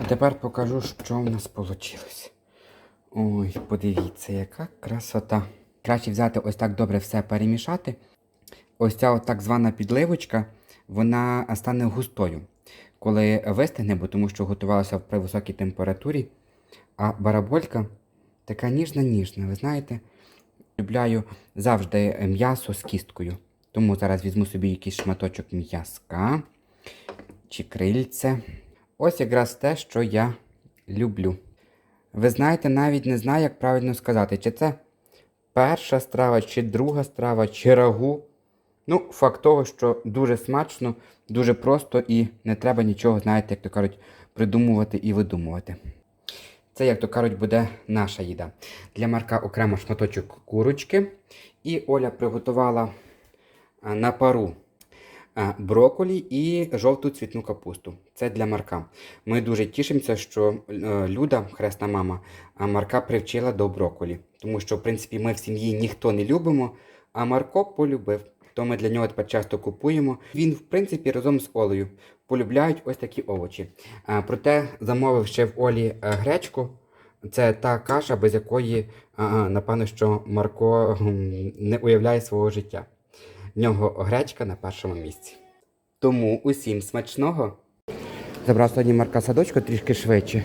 А тепер покажу, що в нас вийшло. Ой, подивіться, яка красота. Краще взяти ось так добре все перемішати. Ось ця от так звана підливочка, вона стане густою, коли вистигне, бо тому що готувалася при високій температурі. А бараболька така ніжна-ніжна. Ви знаєте, любляю завжди м'ясо з кісткою. Тому зараз візьму собі якийсь шматочок м'язка чи крильце. Ось якраз те, що я люблю. Ви знаєте, навіть не знаю, як правильно сказати, чи це перша страва, чи друга страва, чи рагу. Ну, факт того, що дуже смачно, дуже просто і не треба нічого, знаєте, як то кажуть, придумувати і видумувати. Це, як то кажуть, буде наша їда. Для Марка окремо шматочок курочки. І Оля приготувала на пару броколі і жовту цвітну капусту. Це для Марка. Ми дуже тішимося, що е, Люда, хресна мама, Марка привчила до броколі. Тому що, в принципі, ми в сім'ї ніхто не любимо, а Марко полюбив. То ми для нього тепер часто купуємо. Він, в принципі, разом з Олею полюбляють ось такі овочі. Проте замовив ще в Олі е, гречку. Це та каша, без якої, напевно, що Марко не уявляє свого життя. В нього гречка на першому місці. Тому усім смачного. Забрав сьогодні Марка садочку трішки швидше.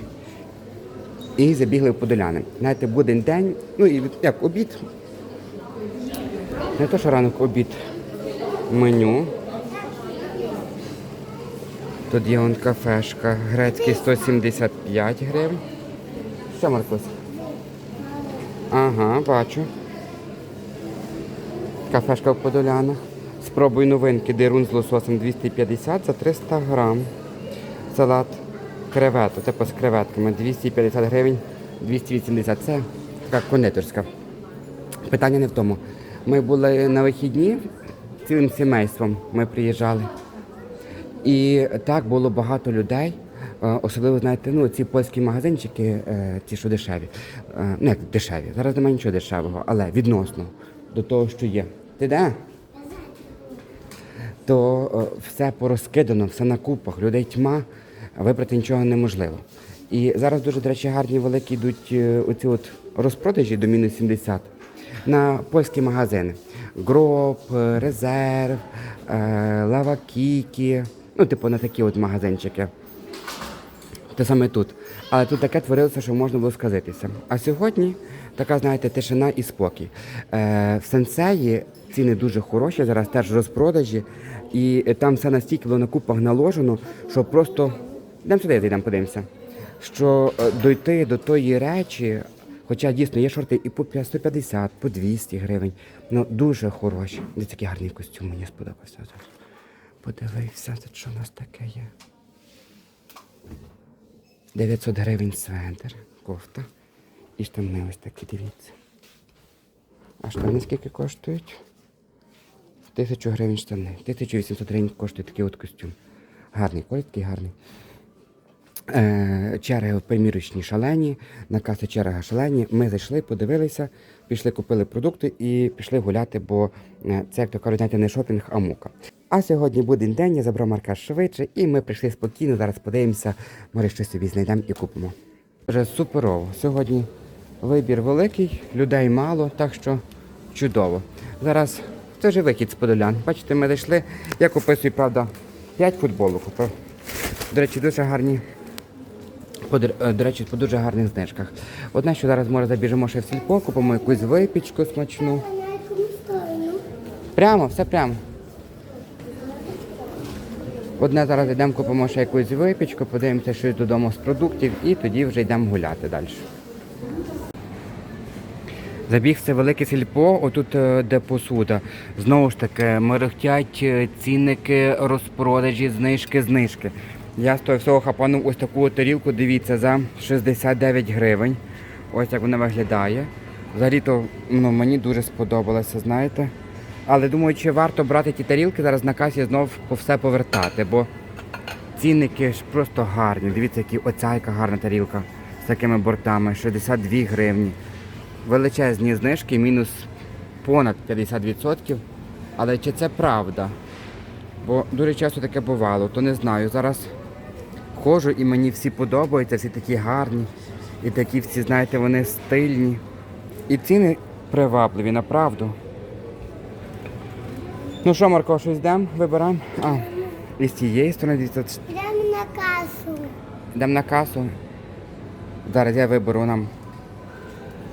І забігли в Подоляни. Знаєте, буде день, ну і як обід. Не то, що ранок обід меню. Тут є он кафешка. Грецький 175 гривень. Що, Маркус? Ага, бачу. Кафешка в Подолянах. Спробуй новинки дирун з лососем 250 за 300 грам. Салат кревету, типу з креветками 250 гривень, 280. Це така кондитерська. Питання не в тому. Ми були на вихідні цілим сімейством. Ми приїжджали. І так було багато людей. е, Особливо, знаєте, ну ці польські магазинчики, е, ті, що дешеві. Е, Ну, дешеві. Зараз немає нічого дешевого, але відносно до того, що є. Ти де? То е, все порозкидано, все на купах, людей тьма, вибрати нічого неможливо. І зараз дуже, до речі, гарні великі йдуть е, оці от розпродажі до мінус 70 на польські магазини. Гроб, е, резерв, лава Кікі, ну, типу, на такі от магазинчики. Те саме тут. Але тут таке творилося, що можна було сказитися. А сьогодні така, знаєте, тишина і спокій. В сенсеї ціни дуже хороші, зараз теж розпродажі, і там все настільки було на купах наложено, що просто. Йдемо сюди, зайдемо, подивимося. Що е, дойти до тої речі, хоча дійсно є шорти і по 150, по 200 гривень, ну дуже хороші. Дивіться, який гарний костюм мені сподобався. Подивився, тут що в нас таке є. 900 гривень свентер, кофта. І штани ось такі, дивіться. А штани скільки коштують? 1000 гривень штани. 1800 гривень коштує такий от костюм. Гарний, колір гарний. Е, черги примірочні шалені, на каси черга шалені. Ми зайшли, подивилися, пішли, купили продукти і пішли гуляти, бо е, це, як то кажуть, знаєте, не шопінг, а мука. А сьогодні буде день, я забрав Марка швидше, і ми прийшли спокійно. Зараз подивимося, може щось собі знайдемо і купимо. Вже суперово. Сьогодні вибір великий, людей мало, так що чудово. Зараз це вже вихід з Подолян. Бачите, ми зайшли. Я купив правда, 5 футболок. До речі, дуже гарні по, е, до речі, по дуже гарних знижках. Одне, що зараз може забіжимо ще в сільпо, купимо якусь випічку смачну. Прямо, все прямо. Одне зараз йдемо, купимо ще якусь випічку, подивимося щось додому з продуктів і тоді вже йдемо гуляти далі. Забіг це велике сільпо, отут е, де посуда. Знову ж таки, мерехтять е, цінники, розпродажі, знижки, знижки. Я з того всього хапанув ось таку тарілку, дивіться, за 69 гривень. Ось як вона виглядає. Взагалі то ну, мені дуже сподобалося, знаєте. Але думаю, чи варто брати ті тарілки зараз на касі знов все повертати, бо цінники ж просто гарні. Дивіться, які оця яка гарна тарілка з такими бортами, 62 гривні. Величезні знижки, мінус понад 50%. Але чи це правда? Бо дуже часто таке бувало, то не знаю. Зараз підходжу і мені всі подобаються, всі такі гарні. І такі всі, знаєте, вони стильні. І ціни привабливі, направду. Ну що, Марко, щось йдемо, вибираємо? А, і з тієї сторони, дивіться, Йдемо на касу. йдемо на касу. Зараз я виберу нам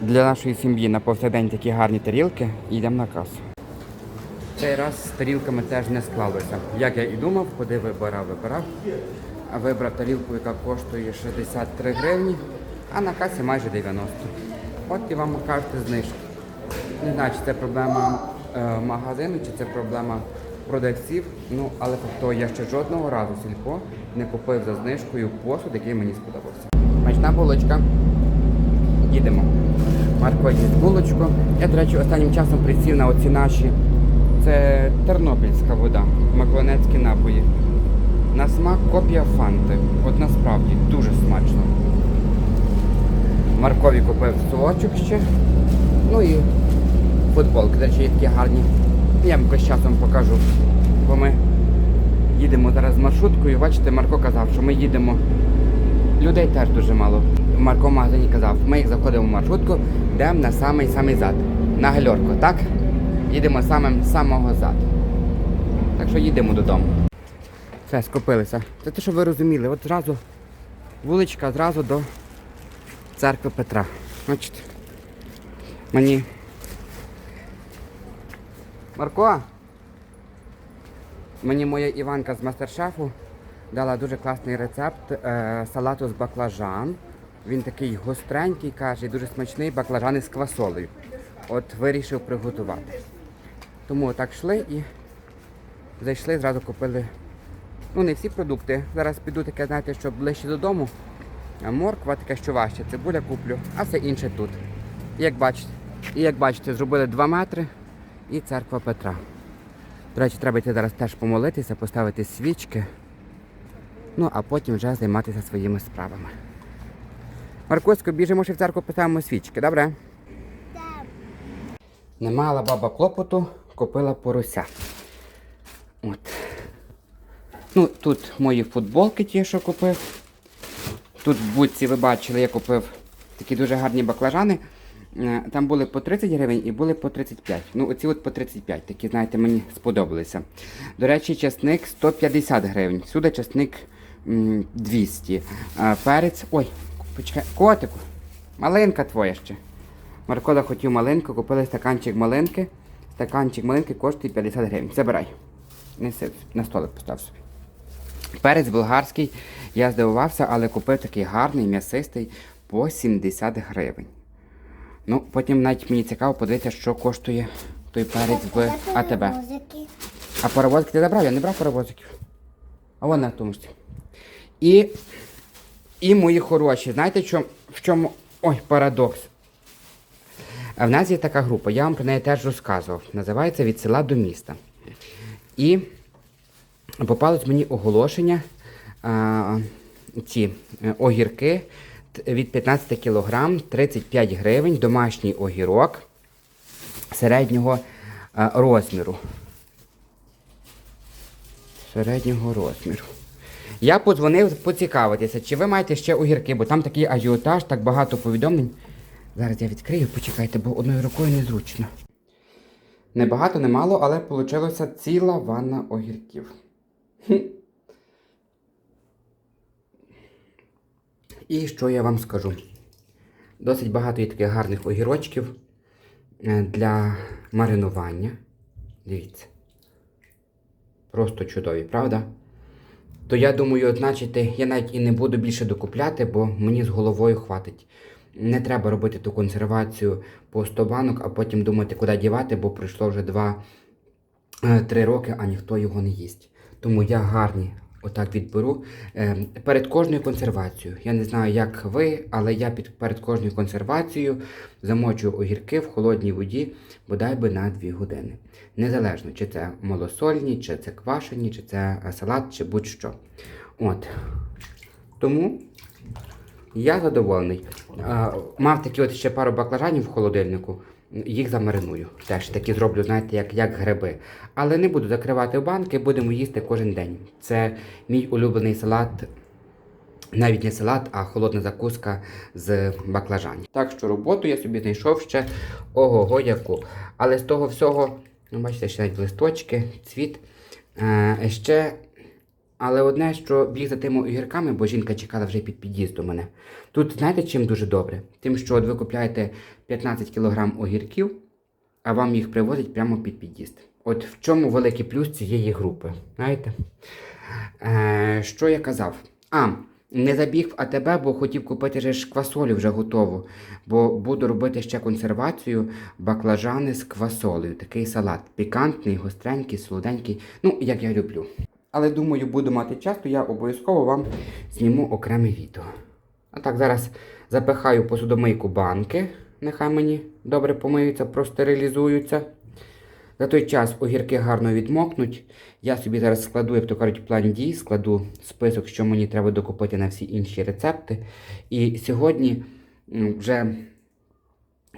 для нашої сім'ї на повсякдень такі гарні тарілки йдемо на касу. Цей раз з тарілками теж не склалося. Як я і думав, куди вибирав, вибирав. Вибрав тарілку, яка коштує 63 гривні, а на касі майже 90. От і вам кажете знижки. Не знаю, чи це проблема е, магазину, чи це проблема продавців. Ну, але того, я ще жодного разу сільпо не купив за знижкою посуд, який мені сподобався. Смачна булочка. Їдемо. Марко їсть булочку. Я, до речі, останнім часом присів на оці наші. Це тернопільська вода, маклонецькі напої. На смак копія фанти. От насправді дуже смачно. Маркові купив сочок ще. Ну і футболки. До речі, є такі гарні. Я вам якось часом покажу. Бо ми їдемо зараз з маршруткою. Бачите, Марко казав, що ми їдемо. Людей теж дуже мало. Марко магазині казав, ми як заходимо в маршрутку, йдемо на самий самий зад. На гальорку, так? Їдемо самим самого заду. Так що їдемо додому. Все, скупилися. Це те, що ви розуміли. От зразу вуличка зразу до церкви Петра. Бачите? Мені. Марко! Мені моя Іванка з мастер-шефу дала дуже класний рецепт е, салату з баклажан. Він такий гостренький, каже, дуже смачний баклажани з квасолею. От вирішив приготувати. Тому так йшли і зайшли, зразу купили. Ну, не всі продукти. Зараз піду таке, знаєте, що ближче додому. Морква таке, що важче, цибуля куплю, а все інше тут. І як бачите, і як бачите, зробили 2 метри і церква Петра. До речі, треба йти зараз теж помолитися, поставити свічки. Ну, а потім вже займатися своїми справами. Маркусько, біжимо ще в церкву поставимо свічки, добре? Там. Не мала баба клопоту, купила порося. От. Ну, тут мої футболки ті, що купив. Тут в будці ви бачили, я купив такі дуже гарні баклажани. Е, Там були по 30 гривень і були по 35. Ну, оці от по 35, такі, знаєте, мені сподобалися. До речі, часник 150 гривень. Сюди часник 200. А перець. Ой, почекай, котику. Малинка твоя ще. Маркола хотів малинку, купили стаканчик малинки. Стаканчик малинки коштує 50 гривень. Забирай. Неси на столик постав собі. Перець болгарський. Я здивувався, але купив такий гарний, м'ясистий по 70 гривень. Ну, потім навіть мені цікаво подивитися, що коштує той перець в АТБ. А паровозики ти забрав? Я не брав паровозиків. А вон на тому. І, і мої хороші. Знаєте, що, в чому. Ой, парадокс. В нас є така група, я вам про неї теж розказував. Називається Від села до міста. І попалось мені оголошення. А, ці е, огірки від 15 кг 35 гривень, домашній огірок середнього а, розміру середнього розміру. Я подзвонив поцікавитися, чи ви маєте ще огірки, бо там такий ажіотаж, так багато повідомлень. Зараз я відкрию, почекайте, бо одною рукою незручно. Не багато, не мало, але вийшла ціла ванна огірків. І що я вам скажу? Досить багато є таких гарних огірочків е, для маринування. Дивіться. Просто чудові, правда? То я думаю, от, значить, я навіть і не буду більше докупляти, бо мені з головою хватить. Не треба робити ту консервацію по 100 банок, а потім думати, куди дівати, бо пройшло вже 2-3 роки, а ніхто його не їсть. Тому я гарні отак відберу. Е, перед кожною консервацією. Я не знаю, як ви, але я під, перед кожною консервацією замочую огірки в холодній воді, бодай би на 2 години. Незалежно, чи це малосольні, чи це квашені, чи це е, салат, чи будь-що. От. Тому я задоволений. Мав такі от ще пару баклажанів в холодильнику. Їх замариную. Теж такі зроблю, знаєте, як, як гриби. Але не буду закривати банки, будемо їсти кожен день. Це мій улюблений салат Навіть не салат, а холодна закуска з баклажанів. Так що роботу я собі знайшов ще ого-го яку. Але з того всього, ну бачите, ще навіть листочки, цвіт. Е, ще, але одне, що біг за тими огірками, бо жінка чекала вже під під'їзд до мене. Тут знаєте, чим дуже добре? Тим, що от ви купляєте 15 кг огірків, а вам їх привозять прямо під під'їзд. От в чому великий плюс цієї групи. Знаєте? Е, що я казав? А, не забіг в АТБ, бо хотів купити же ж квасолю вже готову. Бо буду робити ще консервацію баклажани з квасолею. Такий салат. Пікантний, гостренький, солоденький. Ну, як я люблю. Але думаю, буду мати час, то я обов'язково вам зніму окреме відео. А так, зараз запихаю посудомийку банки. Нехай мені добре помиються, простерилізуються. За той час огірки гарно відмокнуть. Я собі зараз складу, як то кажуть, план дій, складу список, що мені треба докупити на всі інші рецепти. І сьогодні вже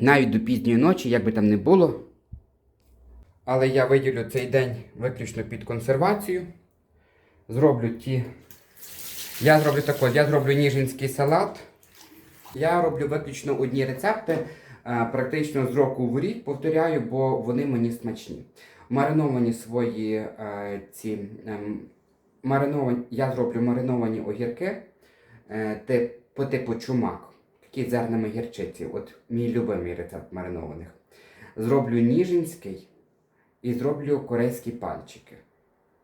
навіть до пізньої ночі, як би там не було. Але я виділю цей день виключно під консервацію. Зроблю ті. Я зроблю тако, я зроблю ніжинський салат. Я роблю виключно одні рецепти, е, практично з року в рік повторяю, бо вони мені смачні. Мариновані свої е, ці ем, мариновані, я зроблю мариновані огірки е, по типу чумак, такі зернами гірчиці. От мій любимий рецепт маринованих. Зроблю ніжинський і зроблю корейські пальчики.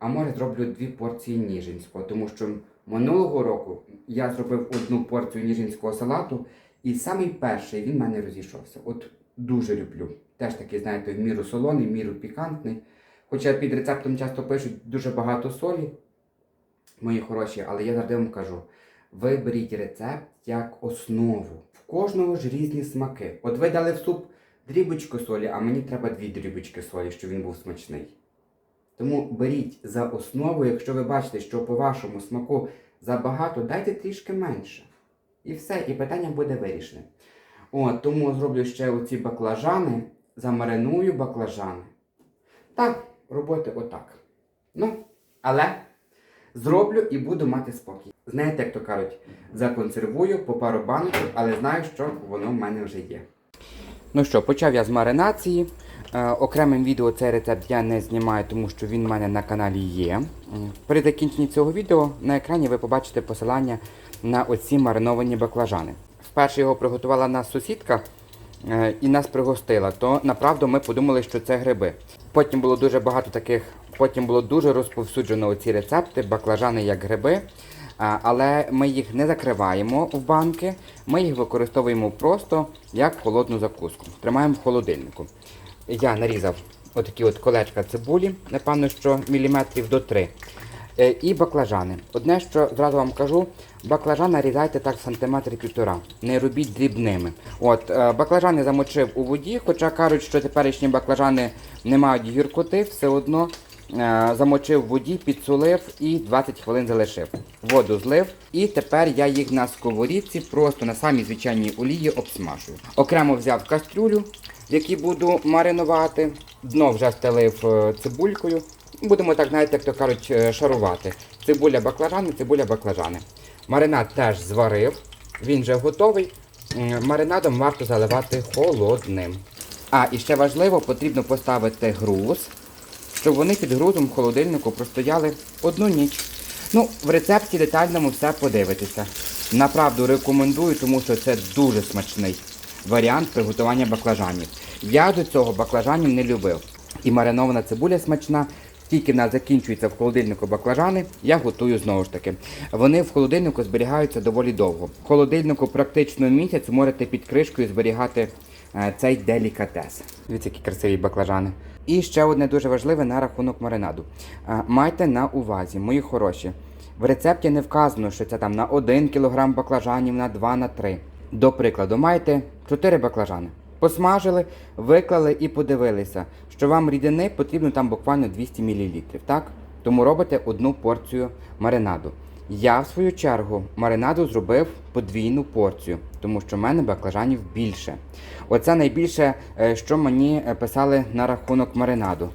А може зроблю дві порції ніжинського, тому що минулого року я зробив одну порцію ніжинського салату, і самий перший він в мене розійшовся. От дуже люблю. Теж такий, знаєте, в міру солоний, в міру пікантний. Хоча під рецептом часто пишуть дуже багато солі, мої хороші, але я завжди вам кажу: виберіть рецепт як основу. В кожного ж різні смаки. От ви дали в суп дрібочку солі, а мені треба дві дрібочки солі, щоб він був смачний. Тому беріть за основу, якщо ви бачите, що по вашому смаку забагато, дайте трішки менше. І все, і питання буде вирішене. От, тому зроблю ще оці баклажани, замариную баклажани. Так, роботи отак. Ну, але зроблю і буду мати спокій. Знаєте, як то кажуть, законсервую по пару баночок, але знаю, що воно в мене вже є. Ну що, почав я з маринації. Е, окремим відео цей рецепт я не знімаю, тому що він в мене на каналі є. При закінченні цього відео на екрані ви побачите посилання на оці мариновані баклажани. Вперше його приготувала нас сусідка е, і нас пригостила, то направду ми подумали, що це гриби. Потім було дуже багато таких, потім було дуже розповсюджено оці рецепти, баклажани як гриби. Але ми їх не закриваємо в банки, ми їх використовуємо просто як холодну закуску. Тримаємо в холодильнику. Я нарізав отакі от колечка цибулі, напевно, що міліметрів до 3. Е, І баклажани. Одне, що зразу вам кажу, баклажан нарізайте так сантиметр півтора. Не робіть дрібними. От, е, баклажани замочив у воді, хоча кажуть, що теперішні баклажани не мають гіркоти, все одно замочив в воді, підсолив і 20 хвилин залишив. Воду злив. І тепер я їх на сковорідці просто на самій звичайній олії обсмажую. Окремо взяв кастрюлю, в якій буду маринувати. Дно вже стелив е, цибулькою. Будемо так, знаєте, як то кажуть, е, шарувати. Цибуля баклажани, цибуля баклажани. Маринад теж зварив, він вже готовий. Маринадом варто заливати холодним. А, і ще важливо, потрібно поставити груз, щоб вони під грузом в холодильнику простояли одну ніч. Ну, в рецепті детальному все подивитеся. Направду рекомендую, тому що це дуже смачний варіант приготування баклажанів. Я до цього баклажанів не любив. І маринована цибуля смачна. Тільки в нас закінчується в холодильнику баклажани, я готую знову ж таки. Вони в холодильнику зберігаються доволі довго. В холодильнику практично місяць можете під кришкою зберігати е, цей делікатес. Дивіться, які красиві баклажани. І ще одне дуже важливе на рахунок маринаду. Е, Майте на увазі, мої хороші. В рецепті не вказано, що це там на 1 кг баклажанів, на 2, на 3. До прикладу, маєте 4 баклажани. Посмажили, виклали і подивилися, що вам рідини потрібно там буквально 200 мл, так? Тому робите одну порцію маринаду. Я, в свою чергу, маринаду зробив подвійну порцію, тому що в мене баклажанів більше. Оце найбільше, е, що мені е, писали на рахунок маринаду.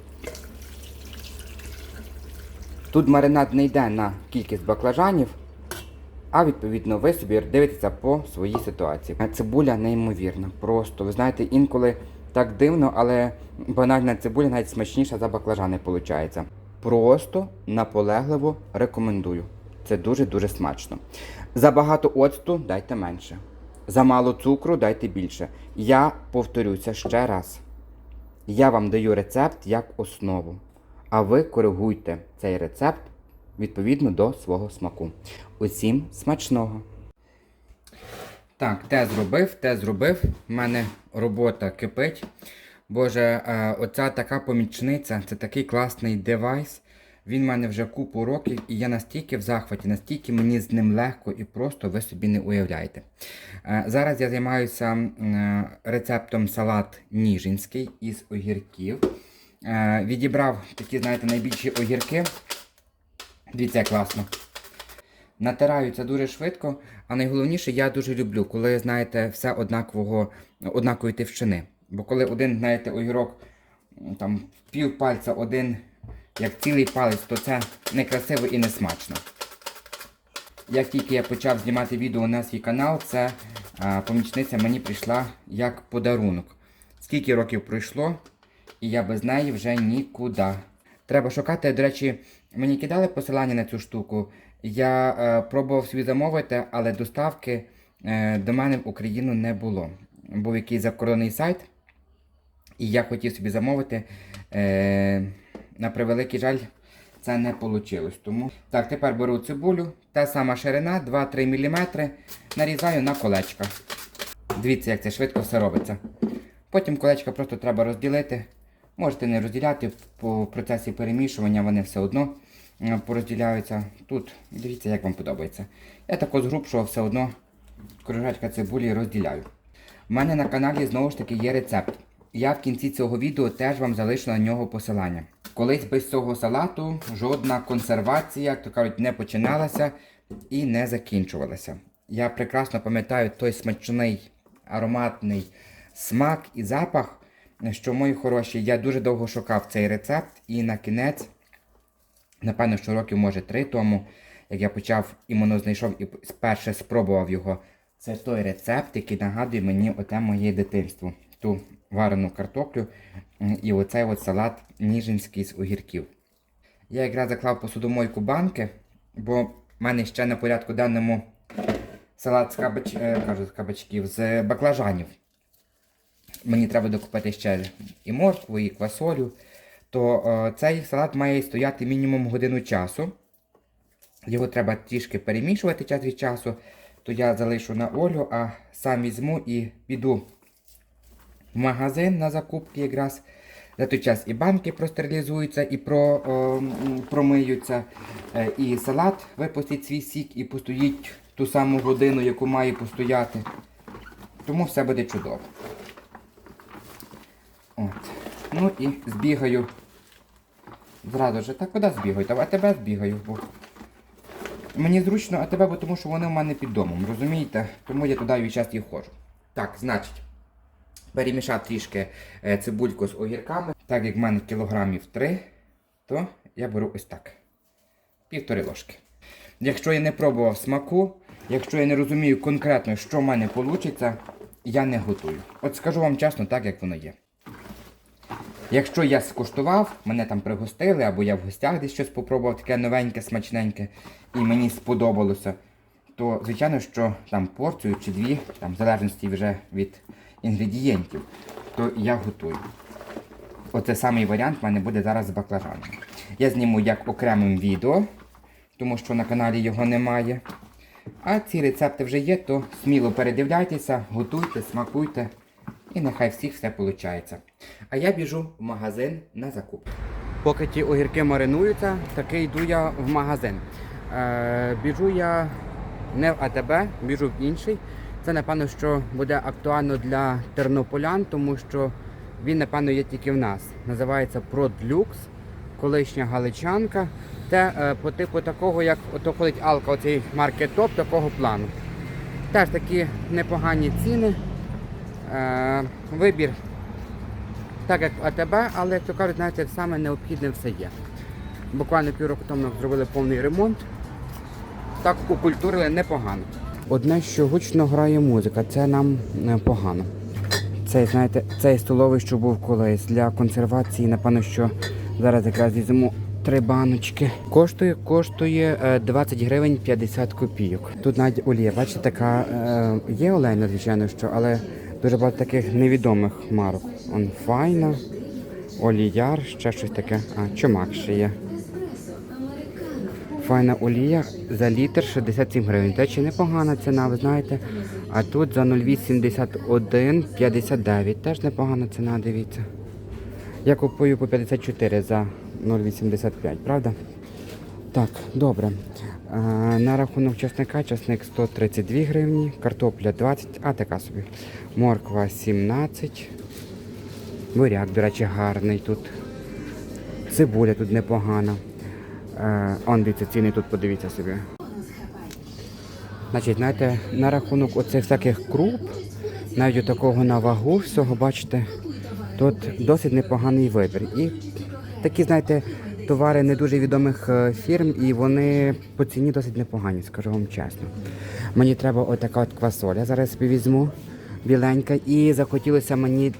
Тут маринад не йде на кількість баклажанів, А відповідно ви собі дивитеся по своїй ситуації. Е, Цибуля неймовірна. Просто ви знаєте, інколи так дивно, але банальна цибуля навіть смачніша за баклажани виходить. Просто наполегливо рекомендую. Це дуже-дуже смачно. Забагато оцту дайте менше. Замало цукру дайте більше. Я повторюся ще раз. Я вам даю рецепт як основу, а ви коригуйте цей рецепт відповідно до свого смаку. Усім смачного! Так, те зробив, те зробив. У мене робота кипить. Боже, е, оця така помічниця, це такий класний девайс. Він в мене вже купу років, і я настільки в захваті, настільки мені з ним легко і просто ви собі не уявляєте. Е, Зараз я займаюся рецептом салат ніжинський із огірків. Е, Відібрав такі, знаєте, найбільші огірки. Дивіться, класно. Натираються дуже швидко, а найголовніше, я дуже люблю, коли, знаєте, все однакового, однакової товщини. Бо коли один, знаєте, огірок там пів пальця, один як цілий палець, то це некрасиво і не смачно. Як тільки я почав знімати відео на свій канал, це а, помічниця мені прийшла як подарунок. Скільки років пройшло, і я без неї вже нікуди. Треба шукати, до речі, мені кидали посилання на цю штуку. Я е, пробував собі замовити, але доставки е, до мене в Україну не було. Був якийсь закордонний сайт, і я хотів собі замовити. Е, на превеликий жаль, це не вийшло. Тому так, тепер беру цибулю, та сама ширина, 2-3 мм, нарізаю на колечка. Дивіться, як це швидко все робиться. Потім колечка просто треба розділити. Можете не розділяти по процесі перемішування, вони все одно е, порозділяються. Тут дивіться, як вам подобається. Я також згрубшого все одно кружечка цибулі розділяю. У мене на каналі знову ж таки є рецепт. Я в кінці цього відео теж вам залишу на нього посилання. Колись без цього салату жодна консервація, як то кажуть, не починалася і не закінчувалася. Я прекрасно пам'ятаю той смачний ароматний смак і запах, що мої хороші, я дуже довго шукав цей рецепт і на кінець, напевно, що років, може, три тому, як я почав іменно знайшов і вперше спробував його. Це той рецепт, який нагадує мені оте моє дитинство. Ту варену картоплю і оцей от салат ніжинський з огірків. Я якраз заклав посудомойку банки, бо в мене ще на порядку денному салат з, кабач... е, кажу, з кабачків, з баклажанів. Мені треба докупити ще і моркву, і квасолю. То е, цей салат має стояти мінімум годину часу. Його треба трішки перемішувати час від часу. То я залишу на Олю, а сам візьму і піду в магазин на закупки якраз. За той час і банки простерилізуються, і про, о, промиються, е, і салат випустить свій сік і постоїть ту саму годину, яку має постояти. Тому все буде чудово. От. Ну і збігаю. Зразу ж, так куди збігаю? А тебе збігаю. Бо... Мені зручно, а тебе, бо тому що вони в мене під домом, розумієте? Тому я туди від час і ходжу. Так, значить, перемішав трішки е, цибульку з огірками. Так як в мене кілограмів 3, то я беру ось так. Півтори ложки. Якщо я не пробував смаку, якщо я не розумію конкретно, що в мене вийде, я не готую. От скажу вам чесно, так як воно є. Якщо я скуштував, мене там пригостили, або я в гостях десь щось попробував, таке новеньке, смачненьке, і мені сподобалося, то звичайно, що там порцію чи дві, там в залежності вже від інгредієнтів, то я готую. Оце самий варіант в мене буде зараз з баклажаном. Я зніму як окремим відео, тому що на каналі його немає. А ці рецепти вже є, то сміло передивляйтеся, готуйте, смакуйте. І нехай всіх все виходить. А я біжу в магазин на закуп. Поки ті огірки маринуються, таки йду я в магазин. Е, біжу я не в АТБ, біжу в інший. Це, напевно, що буде актуально для тернополян, тому що він, напевно, є тільки в нас. Називається Продлюкс, колишня галичанка. Це е, по типу такого, як ото ходить Алка, оцей маркет-топ такого плану. Теж такі непогані ціни. Е, вибір так як в АТБ, але як то кажуть, знаєте, саме необхідне все є. Буквально півроку тому зробили повний ремонт. так укультурили непогано. Одне, що гучно грає музика, це нам е, погано. Цей, знаєте, цей столовий, що був колись для консервації, напевно, що зараз якраз візьму три баночки. Коштує, коштує е, 20 гривень 50 копійок. Тут навіть олія, бачите, така е, є олейна, звичайно, що, але дуже багато таких невідомих марок. Он файна, оліяр, ще щось таке. А, чумак ще є. Файна олія за літр 67 гривень. Те чи непогана ціна, ви знаєте. А тут за 0,81,59. Теж непогана ціна, дивіться. Я купую по 54 за 0,85, правда? Так, добре. На рахунок часника, часник 132 гривні, картопля 20, а така собі. Морква 17. Буряк, до речі, гарний тут. Цибуля тут непогана. Е, он дивіться, ціни тут подивіться собі. Значить, знаєте, на рахунок оцих всяких круп, навіть такого на вагу всього, бачите, тут досить непоганий вибір. І такі, знаєте, товари не дуже відомих е, фірм, і вони по ціні досить непогані, скажу вам чесно. Мені треба отака от квасоля, зараз візьму біленька, і захотілося мені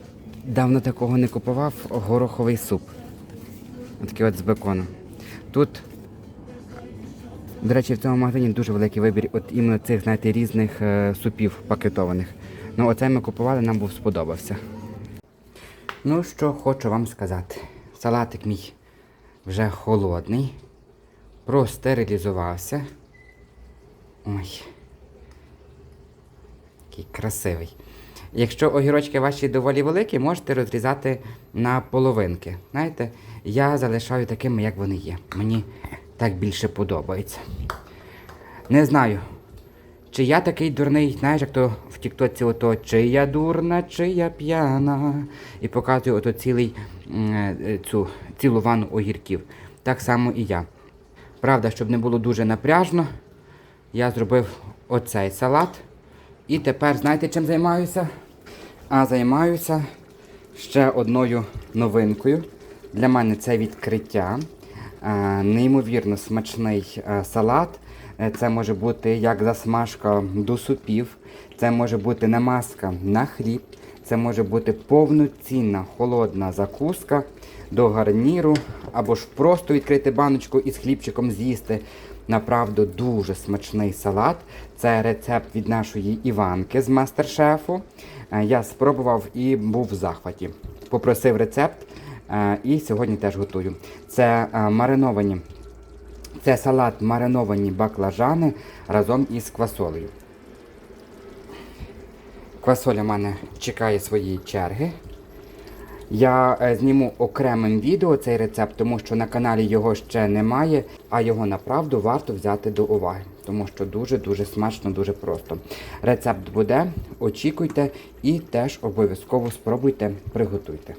давно такого не купував гороховий суп. Отакий от з беконом. Тут, до речі, в цьому магазині дуже великий вибір от іменно цих, знаєте, різних е, супів пакетованих. Ну, оцей ми купували, нам був сподобався. Ну, що хочу вам сказати. Салатик мій вже холодний, простерилізувався. Ой. Який красивий. Якщо огірочки ваші доволі великі, можете розрізати на половинки. Знаєте, я залишаю такими, як вони є. Мені так більше подобається. Не знаю, чи я такий дурний, знаєш, як то в Тіктоці ото чи я дурна, чи я п'яна. І показую ото цілий, е, цю, цілу ванну огірків. Так само і я. Правда, щоб не було дуже напряжно, я зробив оцей салат. І тепер знаєте, чим займаюся? А займаюся ще одною новинкою. Для мене це відкриття. Е, Неймовірно смачний е, салат. Е, Це може бути як засмажка до супів, це може бути намазка на хліб, це може бути повноцінна холодна закуска до гарніру, або ж просто відкрити баночку і з хлібчиком з'їсти. Направду дуже смачний салат. Це рецепт від нашої Іванки з мастер-шефу. Я спробував і був в захваті. Попросив рецепт і сьогодні теж готую. Це е, мариновані. Це салат мариновані баклажани разом із квасолею. Квасоля в мене чекає своєї черги. Я е, зніму окремим відео цей рецепт, тому що на каналі його ще немає, а його направду варто взяти до уваги, тому що дуже-дуже смачно, дуже просто. Рецепт буде, очікуйте і теж обов'язково спробуйте, приготуйте.